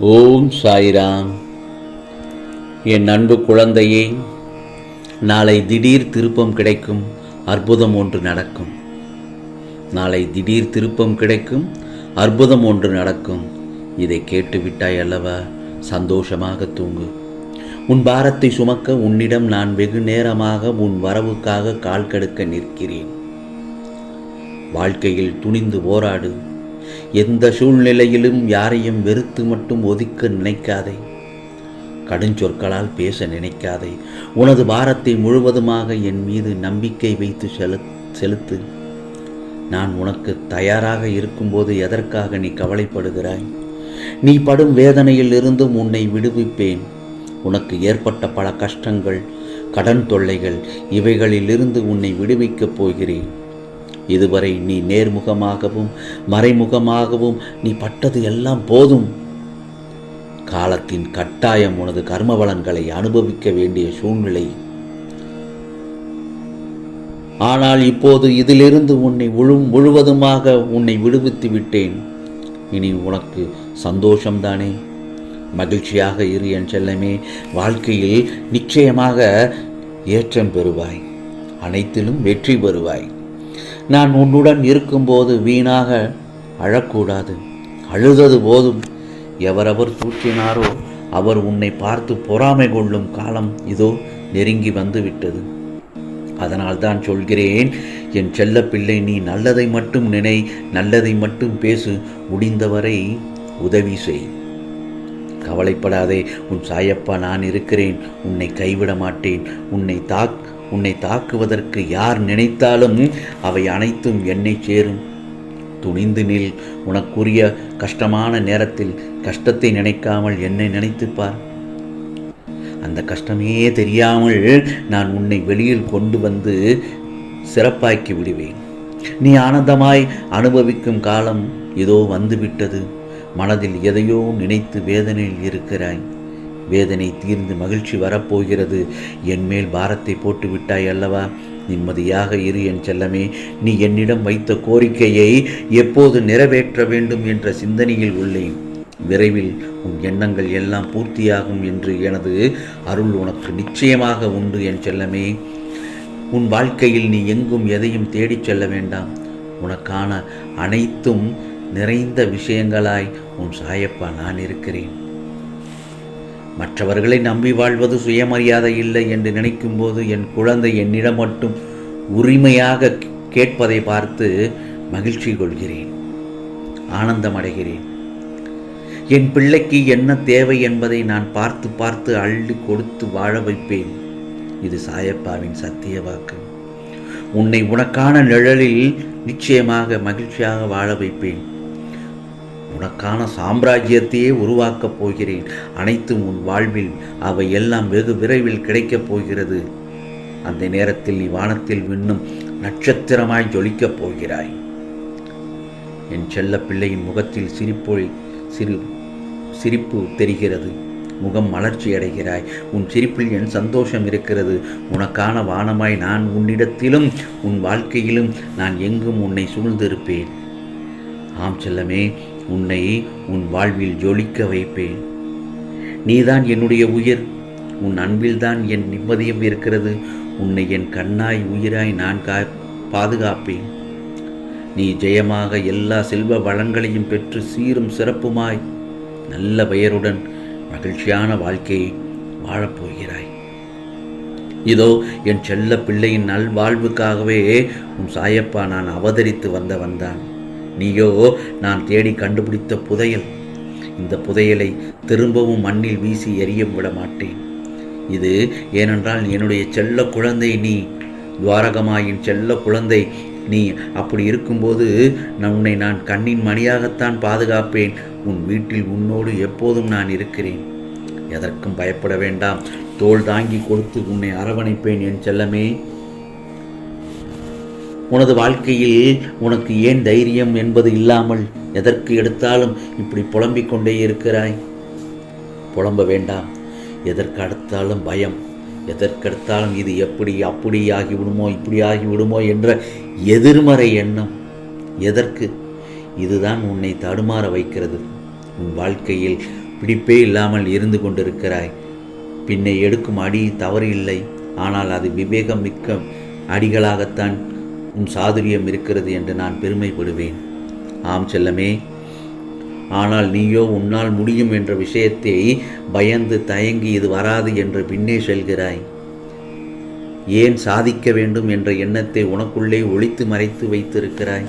ஓம் சாய்ராம். என் அன்பு குழந்தையே நாளை திடீர் திருப்பம் கிடைக்கும் அற்புதம் ஒன்று நடக்கும். நாளை திடீர் திருப்பம் கிடைக்கும் அற்புதம் ஒன்று நடக்கும். இதை கேட்டுவிட்டாய் அல்லவா? சந்தோஷமாக தூங்கு. உன் பாரத்தை சுமக்க உன்னிடம் நான் வெகு நேரமாக உன் வரவுக்காக கால் கடுக்க நிற்கிறேன். வாழ்க்கையில் துணிந்து போராடு. எந்த சூழ்நிலையிலும் யாரையும் வெறுத்து மட்டும் ஒதுக்க நினைக்காதே. கடுஞ்சொற்களால் பேச நினைக்காதே. உனது பாரத்தை முழுவதுமாக என் மீது நம்பிக்கை வைத்து செலு செலுத்து. நான் உனக்கு தயாராக இருக்கும்போது எதற்காக நீ கவலைப்படுகிறாய்? நீ படும் வேதனையில் இருந்தும் உன்னை விடுவிப்பேன். உனக்கு ஏற்பட்ட பல கஷ்டங்கள் கடன் தொல்லைகள் இவைகளிலிருந்து உன்னை விடுவிக்கப் போகிறேன். இதுவரை நீ நேர்முகமாகவும் மறைமுகமாகவும் நீ பட்டது எல்லாம் போதும். காலத்தின் கட்டாயம் உனது கர்மபலன்களை அனுபவிக்க வேண்டிய சூழ்நிலை. ஆனால் இப்போது இதிலிருந்து உன்னை முழு முழுவதுமாக உன்னை விடுவித்து விட்டேன். இனி உனக்கு சந்தோஷம்தானே? மகிழ்ச்சியாக இரு என் செல்லமே வாழ்க்கையில் நிச்சயமாக ஏற்றம் பெறுவாய். அனைத்திலும் வெற்றி பெறுவாய். நான் உன்னுடன் இருக்கும்போது வீணாக அழக்கூடாது. அழுதது போதும். எவரவர் தூற்றினாரோ அவர் உன்னை பார்த்து பொறாமை கொள்ளும் காலம் இதோ நெருங்கி வந்து விட்டது அதனால் தான் சொல்கிறேன் என் செல்ல பிள்ளை நீ நல்லதை மட்டும் நினை நல்லதை மட்டும் பேசு முடிந்தவரை உதவி செய். கவலைப்படாதே உன் சாயப்பா நான் இருக்கிறேன். உன்னை கைவிட மாட்டேன். உன்னை தாக் உன்னை தாக்குவதற்கு யார் நினைத்தாலும் அவை அனைத்தும் என்னை சேரும். துணிந்து நில் உனக்குரிய கஷ்டமான நேரத்தில் கஷ்டத்தை நினைக்காமல் என்னை நினைத்துப்பார் அந்த கஷ்டமே தெரியாமல் நான் உன்னை வெளியில் கொண்டு வந்து சிறப்பாக்கி விடுவேன். நீ ஆனந்தமாய் அனுபவிக்கும் காலம் இதோ வந்துவிட்டது. மனதில் எதையோ நினைத்து வேதனையில் இருக்கிறாய். வேதனை தீர்ந்து மகிழ்ச்சி வரப்போகிறது. என் மேல் பாரத்தை போட்டு விட்டாய் அல்லவா? நிம்மதியாக இரு என் செல்லமே. நீ என்னிடம் வைத்த கோரிக்கையை எப்போது நிறைவேற்ற வேண்டும் என்ற சிந்தனையில் உள்ளேன். விரைவில் உன் எண்ணங்கள் எல்லாம் பூர்த்தியாகும் என்று எனது அருள் உனக்கு நிச்சயமாக உண்டு என் செல்லமே. உன் வாழ்க்கையில் நீ எங்கும் எதையும் தேடிச் செல்ல வேண்டாம். உனக்கான அனைத்தும் நிறைந்த விஷயங்களாய் உன் சாயப்பா நான் இருக்கிறேன். மற்றவர்களை நம்பி வாழ்வது சுயமரியாதை இல்லை என்று நினைக்கும்போது என் குழந்தை என்னிடம் மட்டும் உரிமையாக கேட்பதை பார்த்து மகிழ்ச்சி கொள்கிறேன். ஆனந்தம் அடைகிறேன். என் பிள்ளைக்கு என்ன தேவை என்பதை நான் பார்த்து பார்த்து அள்ளி கொடுத்து வாழ வைப்பேன். இது சாயப்பாவின் சத்திய வாக்கு. உன்னை உனக்கான நிழலில் நிச்சயமாக மகிழ்ச்சியாக வாழ வைப்பேன். உனக்கான சாம்ராஜ்யத்தையே உருவாக்கப் போகிறேன். அனைத்தும் உன் வாழ்வில் அவை எல்லாம் வெகு விரைவில் கிடைக்கப் போகிறது. அந்த நேரத்தில் நீ வானத்தில் விண்ணும் நட்சத்திரமாய் ஜொலிக்கப் போகிறாய். என் செல்ல பிள்ளையின் முகத்தில் சிரிப்பொழி சிறு சிரிப்பு தெரிகிறது. முகம் மலர்ச்சி அடைகிறாய். உன் சிரிப்பில் என் சந்தோஷம் இருக்கிறது. உனக்கான வானமாய் நான் உன்னிடத்திலும் உன் வாழ்க்கையிலும் நான் எங்கும் உன்னை சூழ்ந்திருப்பேன். ஆம் செல்லமே உன்னை உன் வாழ்வில் ஜொலிக்க வைப்பேன். நீதான் என்னுடைய உயிர். உன் அன்பில்தான் என் நிம்மதியும் இருக்கிறது. உன்னை என் கண்ணாய் உயிராய் நான் கா பாதுகாப்பேன். நீ ஜெயமாக எல்லா செல்வ வளங்களையும் பெற்று சீரும் சிறப்புமாய் நல்ல பெயருடன் மகிழ்ச்சியான வாழ்க்கையை வாழப்போகிறாய். இதோ என் செல்ல பிள்ளையின் நல்வாழ்வுக்காகவே உன் சாயப்பா நான் அவதரித்து வந்தவன்தான். நீயோ நான் தேடி கண்டுபிடித்த புதையல். இந்த புதையலை திரும்பவும் மண்ணில் வீசி எரிய விட மாட்டேன் இது ஏனென்றால் என்னுடைய செல்ல குழந்தை நீ. துவாரகமாயின் செல்ல குழந்தை நீ. அப்படி இருக்கும்போது நான் உன்னை நான் கண்ணின் மணியாகத்தான் பாதுகாப்பேன். உன் வீட்டில் உன்னோடு எப்போதும் நான் இருக்கிறேன். எதற்கும் பயப்பட வேண்டாம். தோள் தாங்கி கொடுத்து உன்னை அரவணைப்பேன் என் செல்லமே. உனது வாழ்க்கையில் உனக்கு ஏன் தைரியம் என்பது இல்லாமல் எதற்கு எடுத்தாலும் இப்படி புலம்பிக் கொண்டே இருக்கிறாய்? புலம்ப வேண்டாம். எதற்கு அடுத்தாலும் பயம். எதற்கெடுத்தாலும் இது எப்படி அப்படி ஆகிவிடுமோ இப்படி ஆகிவிடுமோ என்ற எதிர்மறை எண்ணம். எதற்கு? இதுதான் உன்னை தடுமாற வைக்கிறது. உன் வாழ்க்கையில் பிடிப்பே இல்லாமல் இருந்து கொண்டிருக்கிறாய். பின்னை எடுக்கும் அடி தவறு இல்லை ஆனால் அது விவேகம் மிக்க அடிகளாகத்தான் உன் சாதுரியம் இருக்கிறது என்று நான் பெருமைப்படுவேன். ஆம் செல்லமே ஆனால் நீயோ உன்னால் முடியும் என்ற விஷயத்தை பயந்து தயங்கி இது வராது என்று பின்னே செல்கிறாய். ஏன் சாதிக்க வேண்டும் என்ற எண்ணத்தை உனக்குள்ளே ஒழித்து மறைத்து வைத்திருக்கிறாய்?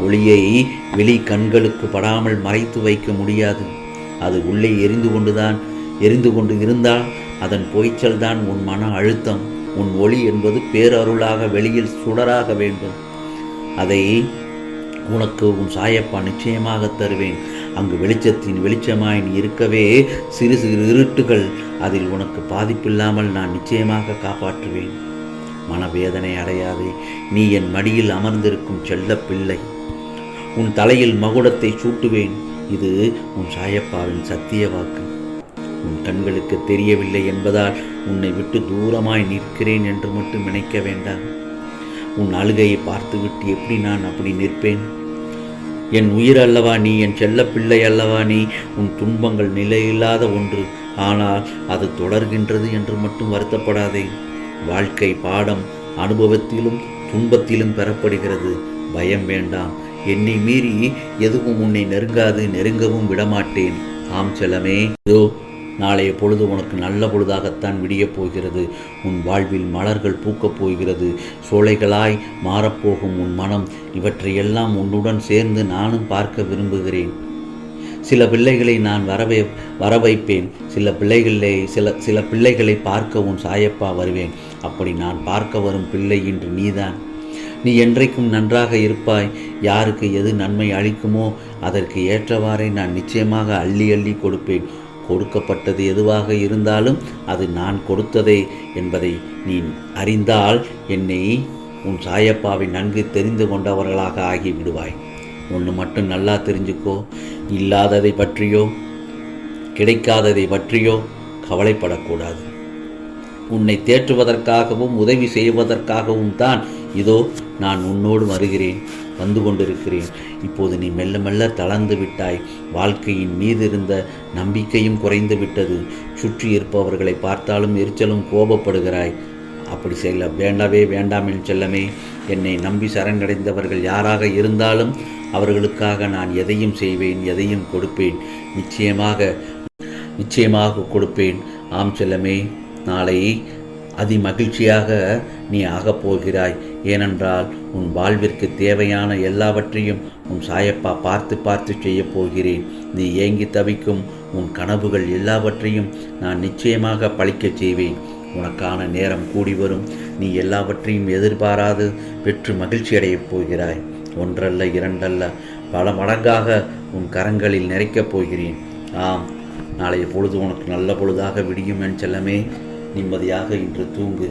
ஒளியை வெளி கண்களுக்கு படாமல் மறைத்து வைக்க முடியாது. அது உள்ளே எரிந்து கொண்டுதான் எரிந்து கொண்டு இருந்தால் அதன் பொய்ச்சல்தான் உன் மன அழுத்தம். உன் ஒளி என்பது பேரருளாக வெளியில் சுடராக வேண்டும். அதை உனக்கு உன் சாயப்பா நிச்சயமாக தருவேன். அங்கு வெளிச்சத்தின் வெளிச்சமாய் நீ இருக்கவே சிறு சிறு இருட்டுகள் அதில் உனக்கு பாதிப்பில்லாமல் நான் நிச்சயமாக காப்பாற்றுவேன். மனவேதனை அடையாதே நீ என் மடியில் அமர்ந்திருக்கும் செல்ல பிள்ளை. உன் தலையில் மகுடத்தை சூட்டுவேன். இது உன் சாயப்பாவின் சத்திய வாக்கு. உன் கண்களுக்கு தெரியவில்லை என்பதால் உன்னை விட்டு தூரமாய் நிற்கிறேன் என்று மட்டும் நினைக்க வேண்டாம். உன் அழுகையை பார்த்துவிட்டு எப்படி நான் அப்படி நிற்பேன்? என் உயிர் அல்லவா நீ என் செல்ல பிள்ளை அல்லவா நீ? உன் துன்பங்கள் நிலையில்லாத ஒன்று. ஆனால் அது தொடர்கின்றது என்று மட்டும் வருத்தப்படாதே. வாழ்க்கை பாடம் அனுபவத்திலும் துன்பத்திலும் பெறப்படுகிறது. பயம் வேண்டாம். என்னை மீறி எதுவும் உன்னை நெருங்காது நெருங்கவும் விடமாட்டேன். ஆம் செல்லமே. இதோ நாளைய பொழுது உனக்கு நல்ல பொழுதாகத்தான் விடியப் போகிறது. உன் வாழ்வில் மலர்கள் பூக்கப் போகிறது. சோலைகளாய் மாறப்போகும் உன் மனம். இவற்றையெல்லாம் உன்னுடன் சேர்ந்து நானும் பார்க்க விரும்புகிறேன். சில பிள்ளைகளை நான் வரவை வர வைப்பேன் சில பிள்ளைகளை சில சில பிள்ளைகளை பார்க்க உன் சாயப்பா வருவேன். அப்படி நான் பார்க்க வரும் பிள்ளை இன்று நீதான். நீ என்றைக்கும் நன்றாக இருப்பாய். யாருக்கு எது நன்மை அளிக்குமோ அதற்கு ஏற்றவாறே நான் நிச்சயமாக அள்ளி அள்ளி கொடுப்பேன். கொடுக்கப்பட்டது எதுவாக இருந்தாலும் அது நான் கொடுத்ததே என்பதை நீ அறிந்தால் என்னை உன் சாயப்பாவை நன்கு தெரிந்து கொண்டவர்களாக ஆகிவிடுவாய். ஒன்று மட்டும் நல்லா தெரிஞ்சுக்கோ. இல்லாததை பற்றியோ கிடைக்காததை பற்றியோ கவலைப்படக்கூடாது. உன்னை தேற்றுவதற்காகவும் உதவி செய்வதற்காகவும் தான் இதோ நான் உன்னோடு வருகிறேன் வந்து கொண்டிருக்கிறேன். இப்போது நீ மெல்ல மெல்ல தளர்ந்து விட்டாய். வாழ்க்கையின் மீது இருந்த நம்பிக்கையும் குறைந்து விட்டது. சுற்றி இருப்பவர்களை பார்த்தாலும் எரிச்சலும் கோபப்படுகிறாய். அப்படி செல்ல வேண்டவே வேண்டாம் என் செல்லமே. என்னை நம்பி சரணடைந்தவர்கள் யாராக இருந்தாலும் அவர்களுக்காக நான் எதையும் செய்வேன் எதையும் கொடுப்பேன். நிச்சயமாக நிச்சயமாக கொடுப்பேன். ஆம் செல்லமே நாளை அதி மகிழ்ச்சியாக நீ ஆகப் போகிறாய். ஏனென்றால் உன் வாழ்விற்கு தேவையான எல்லாவற்றையும் உன் சாயப்பா பார்த்து பார்த்து செய்யப் போகிறேன். நீ ஏங்கி தவிக்கும் உன் கனவுகள் எல்லாவற்றையும் நான் நிச்சயமாக பழிக்கச் செய்வேன். உனக்கான நேரம் கூடி வரும். நீ எல்லாவற்றையும் எதிர்பாராது பெற்று மகிழ்ச்சி அடையப் போகிறாய். ஒன்றல்ல இரண்டல்ல பல மடங்காக உன் கரங்களில் நிறைக்கப் போகிறேன். ஆம் நாளைய பொழுது உனக்கு நல்ல பொழுதாக விடியும் என் செல்லமே. நிம்மதியாக இன்று தூங்கு.